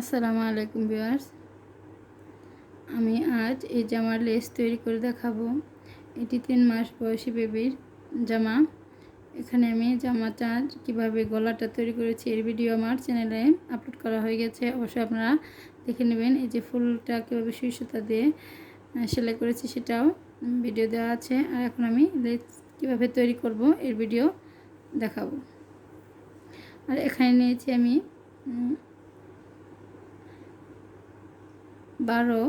আসসালামু আলাইকুম ভিউয়ার্স। আমি আজ এই জামার লেস তৈরি করে দেখাবো। এটি তিন মাস বয়সী বেবির জামা। এখানে আমি জামাটা কীভাবে গলাটা তৈরি করেছি এর ভিডিও আমার চ্যানেলে আপলোড করা হয়ে গেছে। অবশ্যই আপনারা দেখে নেবেন এই যে ফুলটা কীভাবে সুতা দিয়ে সেলাই করেছি সেটাও ভিডিও দেওয়া আছে। আর এখন আমি লেস কীভাবে তৈরি করব এর ভিডিও দেখাবো। আর এখানে নিয়েছি আমি বারো,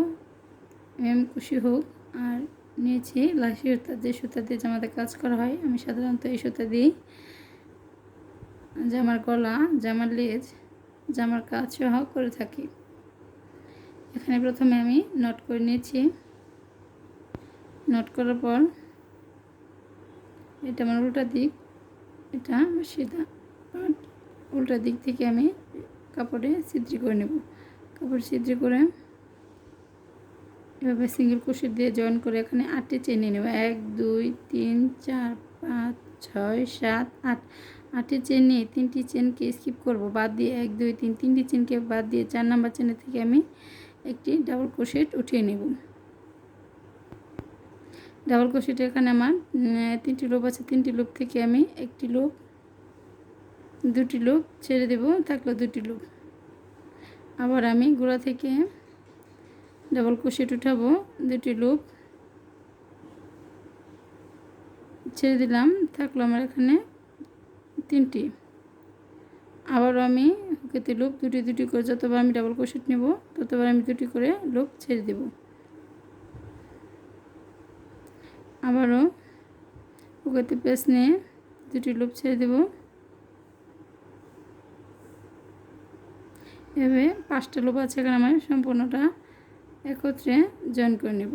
এম কুশি হোক। আর নিয়েছি লাসি সুতা যে সুতা দিয়ে জামাতে কাজ করা হয়। আমি সাধারণত এই সুতা দিই। জামার গলা, জামার লেজ, জামার কাজ সহ করে থাকি। এখানে প্রথমে আমি নট করে নিয়েছি। নট করার পর এটা আমার উল্টা দিক, এটা আমার সিধা। উল্টা দিক থেকে আমি কাপড়ে ছিদ্রি করে নেব। কাপড় ছিদ্রি করে এভাবে সিঙ্গেল কুশি দিয়ে জয়েন করে এখানে আটটি চেন নিয়ে নেব। এক, দুই, তিন, চার, পাঁচ, ছয়, সাত, আট। আটটি চেন নিয়ে তিনটি চেনকে স্কিপ করব, বাদ দিয়ে এক, দুই, তিন, তিনটি চেনকে বাদ দিয়ে চার নাম্বার চেনের থেকে আমি একটি ডাবল ক্রোশেট উঠিয়ে নেব। ডাবল ক্রোশেট এখানে আমার তিনটি লোপ আছে, তিনটি লোপ থেকে আমি একটি লোপ দুটি লোপ ছেড়ে দেব, থাকল দুটি লোপ আবার আমি গোড়া থেকে ডাবল ক্রোশেট উঠাবো, দুটি লুপ। ছেড়ে দিলাম, থাকল আমার এখানে তিনটি। আবারও আমি হুকেতে লুপ, দুটি দুটি করে যতবার আমি ডাবল ক্রোশেট নেব, ততবার আমি দুটি করে লুপ ছেড়ে দেব। আবারও হুকেতে পেস নিয়ে দুটি লুপ ছেড়ে দেব। এভাবে পাঁচটা লুপ আছে এখানে আমার সম্পূর্ণটা। একত্রে জয়েন করে নেব।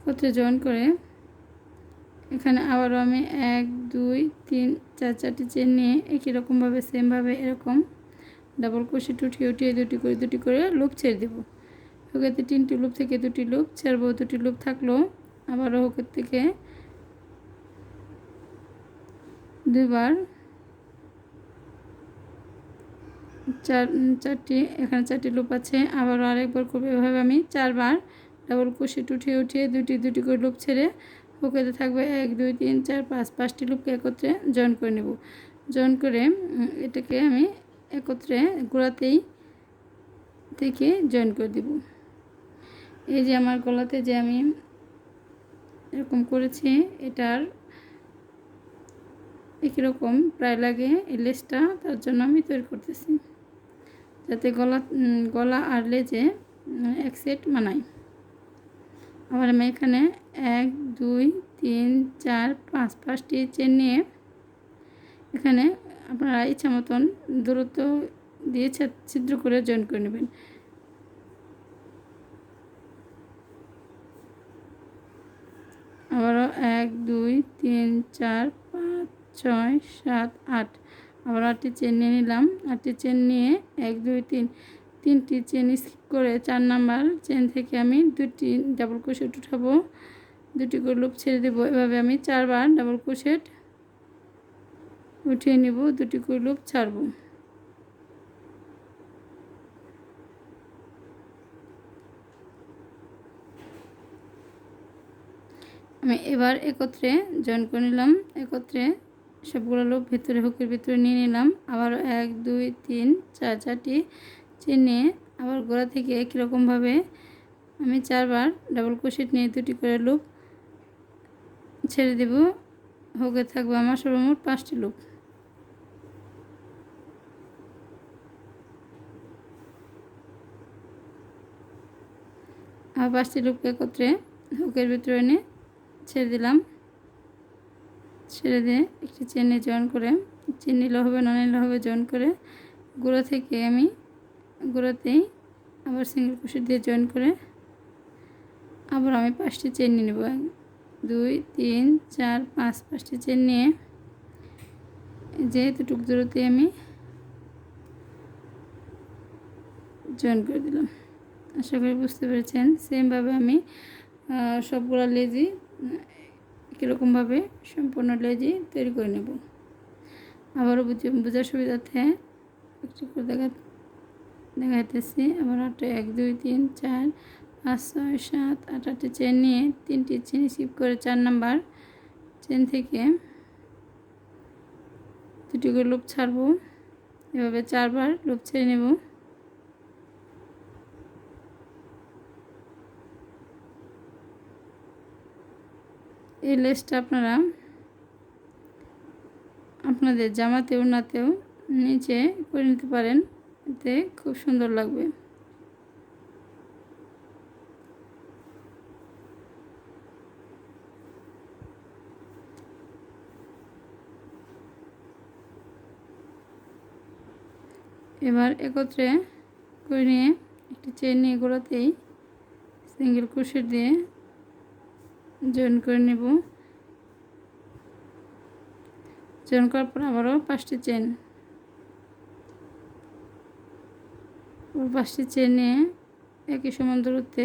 একত্রে জয়েন করে এখানে আবারও আমি এক, দুই, তিন, চার, চারটি চেন নিয়ে একই রকমভাবে সেমভাবে এরকম ডাবল ক্রোশেট উঠিয়ে উঠিয়ে দুটি করে দুটি করে লুপ ছেড়ে দেবো। হোকেতে তিনটি লুপ থেকে দুটি লুপ ছাড়বো, দুটি লুপ থাকল আবারও হোকের থেকে দুবার চার চারটি, এখানে চারটি লুপ আছে। আবারও আরেকবার করব এভাবে আমি চারবার ডাবল ক্রোশেট উঠিয়ে উঠিয়ে দুটি দুটি করে লুপ ছেড়ে হুকেতে থাকবে। এক, দুই, তিন, চার, পাঁচ, পাঁচটি লুপকে একত্রে জয়েন করে নেব। জয়েন করে এটাকে আমি একত্রে গোড়াতেই থেকে জয়েন করে দেব। এই যে আমার গলাতে যে আমি এরকম করেছি, এটার একই রকম প্রায় লাগে এই লেসটা তার জন্য আমি তৈরি করতেছি। যাতে গলা গলা আর লেজে এক সেট মানায়। আবার আমি এখানে এক, দুই, তিন, চার, পাঁচ, পাঁচটি চেন নিয়ে এখানে আপনারা ইচ্ছা মতন দূরত্ব দিয়ে ছিদ্র করে জয়েন করে নেবেন। আবারও এক, দুই, তিন, চার, পাঁচ, ছয়, সাত, আট আবার আটটি চেন নিয়ে নিলাম। আটটি চেন নিয়ে এক, দুই, তিন, তিনটি চেন স্কিপ করে চার নাম্বার চেন থেকে আমি দুটি ডাবল ক্রোশেট উঠাবো। দুটি করে লুপ ছেড়ে দেবো। এভাবে আমি চারবার ডাবল ক্রোশেট উঠিয়ে নিব। দুটি করে লুপ ছাড়বো। আমি এবার একত্রে জয়েন করে নিলাম। একত্রে সবগুলো লোক ভিতরে, হুকের ভিতরে নিয়ে নিলাম। আবার এক, দুই, তিন, চার, চারটি চেন আবার গোড়া থেকে একই রকমভাবে আমি চারবার ডাবল ক্রোশেট নিয়ে দুটি করে লুপ ছেড়ে দেব। হুকে থাকবে আমার সর্বমোট পাঁচটি লুপ। আর পাঁচটি লুপকে একত্রে হুকের ভিতরে এনে ছেড়ে দিলাম। ছেড়ে দিয়ে একটি চেনে জয়েন করে, চেন নিলে হবে, না হবে জয়েন করে, গুঁড়ো থেকে আমি, গুঁড়োতেই আবার সিঙ্গেল কুশি দিয়ে জয়েন করে আবার আমি পাঁচটি চেন নিয়ে নেব। দুই, তিন, চার, পাঁচ, পাঁচটি চেন নিয়ে যেহেতু টুক দূরতে আমি জয়েন করে দিলাম। আশা করি বুঝতে পেরেছেন। সেমভাবে আমি সবগুলো লেজি কীরকমভাবে সম্পূর্ণ লেজি তৈরি করে নেব। আবারও বুঝে বোঝার সুবিধার্থে একটু করে দেখা দেখাইতেছি। আবার আটটা এক, দুই, তিন, চার, পাঁচ, ছয়, সাত, আট, আটটি চেন নিয়ে তিনটি চেন স্কিপ করে চার নাম্বার চেন থেকে দুটি করে লুপ ছাড়বো। এভাবে চারবার লুপ ছেড়ে নেব। এই লেসটা আপনারা আপনাদের জামাতে উনাতেও নিচে করে নিতে পারেন। এতে খুব সুন্দর লাগবে। এবার একত্রে করে নিয়ে একটি চেন নিয়ে গোড়াতেই সিঙ্গেল ক্রোশেট দিয়ে জয়েন করে নেব। জয়েন করার পর আবারও পাঁচটি চেন ওর পাঁচটি চেন নিয়ে একই সমান দূরত্বে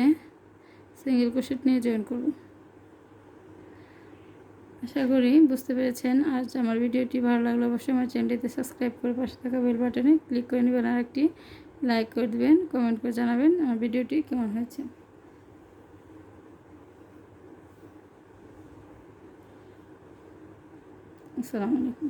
সিঙ্গেল ক্রোশেট নিয়ে জয়েন করব। আশা করি বুঝতে পেরেছেন। আর আমার ভিডিওটি ভালো লাগলে, অবশ্যই আমার চ্যানেলটিতে সাবস্ক্রাইব করে পাশে থাকা বেল বাটনে ক্লিক করে নেবেন। আর একটি লাইক করে দেবেন কমেন্ট করে জানাবেন আমার ভিডিওটি কেমন হয়েছে। আসসালামু আলাইকুম।